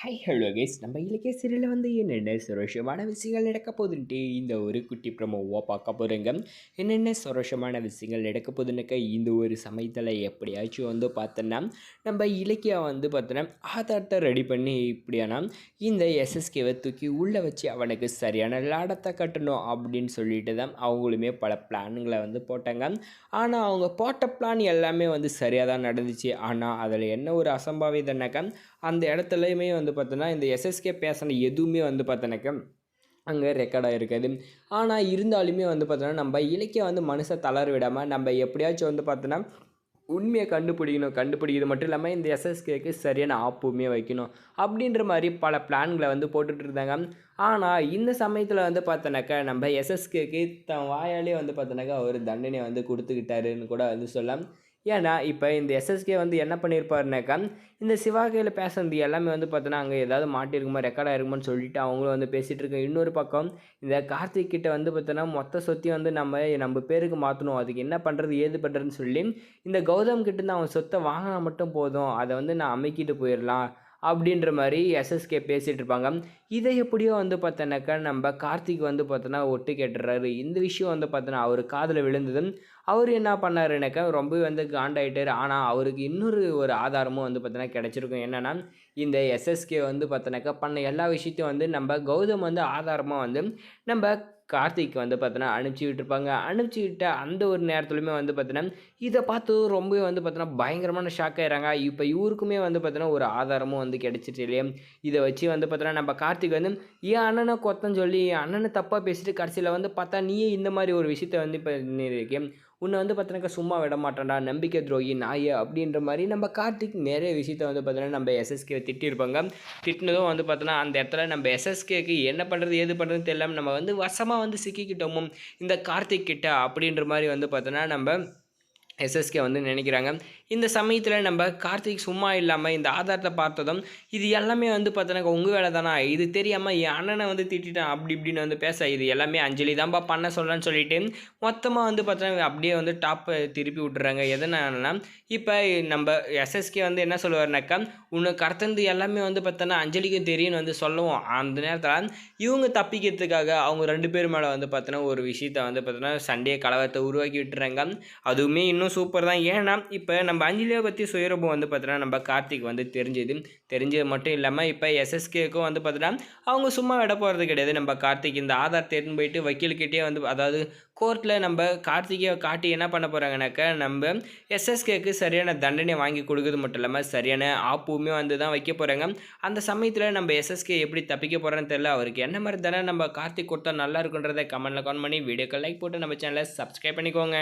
High hello case நம்ம இலக்கிய சீரியலில் வந்து என்னென்ன சுரோஷமான விஷயங்கள் நடக்க போகுதுன்ட்டு இந்த ஒரு குட்டி ப்ரமோவாக பார்க்க போகிறேங்க என்னென்ன சுரோஷமான விஷயங்கள் நடக்க போகுதுன்னாக்கா இந்த ஒரு சமயத்தில் எப்படியாச்சும் வந்து பார்த்தோன்னா நம்ம இலக்கியா வந்து பார்த்தோன்னா ஆதாரத்தை ரெடி பண்ணி இப்படியானா இந்த எஸ்எஸ்கேவை தூக்கி உள்ளே வச்சு அவனுக்கு சரியான லாடத்தை கட்டணும் அப்படின்னு சொல்லிட்டு தான் அவங்களுமே பல பிளானுங்களை வந்து போட்டாங்க. ஆனால் அவங்க போட்ட பிளான் எல்லாமே வந்து சரியாக தான் நடந்துச்சு. ஆனால் அதில் என்ன ஒரு அசம்பாவிதம்னாக்கா அந்த இடத்துலையுமே வந்து பார்த்தோன்னா இந்த எஸ்எஸ்கே பேசின எதுவுமே வந்து பார்த்தோன்னாக்கா அங்கே ரெக்கார்டாக இருக்காது ஆனால் இருந்தாலுமே வந்து பார்த்தோன்னா நம்ம இலக்கியம் வந்து மனுஷை தளர விடாமல் நம்ம எப்படியாச்சும் வந்து பார்த்தோன்னா உண்மையை கண்டுபிடிக்கணும். கண்டுபிடிக்கிறது மட்டும் இல்லாமல் இந்த எஸ்எஸ்கேக்கு சரியான ஆப்புமே வைக்கணும். அப்படின்ற மாதிரி பல பிளான்களை வந்து போட்டுட்டு இருந்தாங்க. ஆனால் இந்த சமயத்தில் வந்து பார்த்தோன்னாக்கா நம்ம எஸ்எஸ்கேக்கு தன் வாயாலே வந்து பார்த்தோன்னாக்கா ஒரு தண்டனை வந்து கொடுத்துக்கிட்டாருன்னு கூட வந்து சொல்லலாம். ஏன்னா இப்போ இந்த எஸ்எஸ்கே வந்து என்ன பண்ணியிருப்பாருனாக்கா இந்த சிவாகையில் பேசுறது எல்லாமே வந்து பார்த்தோன்னா அங்கே ஏதாவது மாட்டிருக்குமா ரெக்கார்டாக இருக்குமான்னு சொல்லிட்டு அவங்களும் வந்து பேசிகிட்டு இருக்க இன்னொரு பக்கம் இந்த கார்த்திக் கிட்ட வந்து பார்த்தோன்னா மொத்த சொத்தையும் வந்து நம்ம நம்ம பேருக்கு மாற்றணும் அதுக்கு என்ன பண்ணுறது ஏது பண்ணுறதுன்னு சொல்லி இந்த கௌதம் கிட்டேருந்து அவன் சொத்தை வாங்கினா மட்டும் போதும். அதை வந்து நான் அமைக்கிட்டு போயிடலாம் அப்படின்ற மாதிரி எஸ்எஸ்கே பேசிகிட்டு இருப்பாங்க இதை எப்படியோ வந்து பார்த்தோன்னாக்கா நம்ம கார்த்திக் வந்து பார்த்தோன்னா ஒட்டு கேட்டுறாரு. இந்த விஷயம் வந்து பார்த்தோன்னா அவர் காதில் விழுந்ததும் அவர் என்ன பண்ணாருனாக்கா ரொம்ப வந்து காண்டாயிட்டார். ஆனால் அவருக்கு இன்னொரு ஒரு ஆதாரமும் வந்து பார்த்தோன்னா கிடச்சிருக்கும். என்னென்னா இந்த எஸ்எஸ்கே வந்து பார்த்தோன்னாக்கா பண்ண எல்லா விஷயத்தையும் வந்து நம்ம கௌதம் வந்து ஆதாரமாக வந்து நம்ம கார்த்திக் வந்து பார்த்தோன்னா அனுப்பிச்சி விட்டுருப்பாங்க. அனுப்பிச்சி விட்ட அந்த ஒரு நேரத்துலையுமே வந்து பார்த்தோன்னா இதை பார்த்து ரொம்பவே வந்து பார்த்தோன்னா பயங்கரமான ஷாக் ஆகிறாங்க இப்போ இவருக்குமே வந்து பார்த்தோன்னா ஒரு ஆதாரமும் வந்து கிடச்சிட்டு இல்லையே. இதை வச்சு வந்து பார்த்தோன்னா நம்ம கார்த்திக் வந்து ஏன் அண்ணனை கொத்தன்னு சொல்லி அண்ணனை தப்பாக பேசிட்டு கடைசியில் வந்து பார்த்தா நீயே இந்த மாதிரி ஒரு விஷயத்த வந்து இப்போ இருக்கேன் உன்னை வந்து பார்த்தோன்னாக்கா சும்மா விட மாட்டேன்டா நம்பிக்கை துரோகி நாய அப்படின்ற மாதிரி நம்ம கார்த்திக் நிறைய விஷயத்த வந்து பார்த்தீங்கன்னா நம்ம எஸ்எஸ்கே திட்டிருப்பாங்க திட்டினதும் வந்து பார்த்தோன்னா அந்த இடத்துல நம்ம எஸ்எஸ்கேக்கு என்ன பண்ணுறது ஏது பண்ணுறதுன்னு தெரியாமல் நம்ம வந்து வசமாக வந்து சிக்கிக்கிட்டோமோ இந்த கார்த்திக் கிட்ட அப்படின்ற மாதிரி வந்து பார்த்தோன்னா நம்ம எஸ்எஸ்கே வந்து நினைக்கிறாங்க. இந்த சமயத்தில் நம்ம கார்த்திக் சும்மா இல்லாமல் இந்த ஆதாரத்தை பார்த்ததும் இது எல்லாமே வந்து பார்த்தோன்னாக்கா உங்கள் வேலை தானா? இது தெரியாமல் என் அண்ணனை வந்து திட்டான் அப்படி இப்படின்னு வந்து பேச இது எல்லாமே அஞ்சலி தான்ப்பா பண்ண சொல்கிறேன்னு சொல்லிட்டு மொத்தமாக வந்து பார்த்தோன்னா அப்படியே வந்து டாப்பை திருப்பி விட்டுறாங்க. எதனாலனா இப்போ நம்ம எஸ்எஸ்கே வந்து என்ன சொல்லுவார்னாக்கா உனக்கு கடத்தந்து எல்லாமே வந்து பார்த்தோன்னா அஞ்சலிக்கு தெரியும்னு வந்து சொல்லுவோம். அந்த நேரத்தில் இவங்க தப்பிக்கிறதுக்காக அவங்க ரெண்டு பேர் மேலே வந்து பார்த்தோன்னா ஒரு விஷயத்த வந்து பார்த்தோன்னா சண்டே கலவரத்தை உருவாக்கி விட்டுறாங்க. அதுவுமே இன்னும் சூப்பர் தான். ஏன்னா இப்போ நம்ம நம்ம அஞ்சலியை பற்றி சுயரூபம் வந்து பார்த்தீங்கன்னா நம்ம கார்த்திக் வந்து தெரிஞ்சது. தெரிஞ்சது மட்டும் இல்லாமல் இப்போ எஸ்எஸ்கேக்கும் வந்து பார்த்தீங்கன்னா அவங்க சும்மா விட போகிறது கிடையாது. நம்ம கார்த்திக் இந்த ஆதார் தேர்ந்து போயிட்டு வக்கீல்கிட்டே வந்து அதாவது கோர்ட்டில் நம்ம கார்த்திகை காட்டி என்ன பண்ண போகிறாங்கனாக்கா நம்ம எஸ்எஸ்கேக்கு சரியான தண்டனை வாங்கி கொடுக்குறது மட்டும் இல்லாமல் சரியான ஆப்புமே வந்து தான் வைக்க போகிறாங்க அந்த சமயத்தில் நம்ம எஸ்எஸ்கே எப்படி தப்பிக்க போகிறோன்னு தெரியல. அவருக்கு என்ன மாதிரி தானே நம்ம கார்த்திக் கொடுத்தா நல்லா இருக்குன்றதை கமெண்ட்டில் கமெண்ட் பண்ணி வீடியோக்கு லைக் போட்டு நம்ம சேனலை சப்ஸ்கிரைப் பண்ணிக்கோங்க.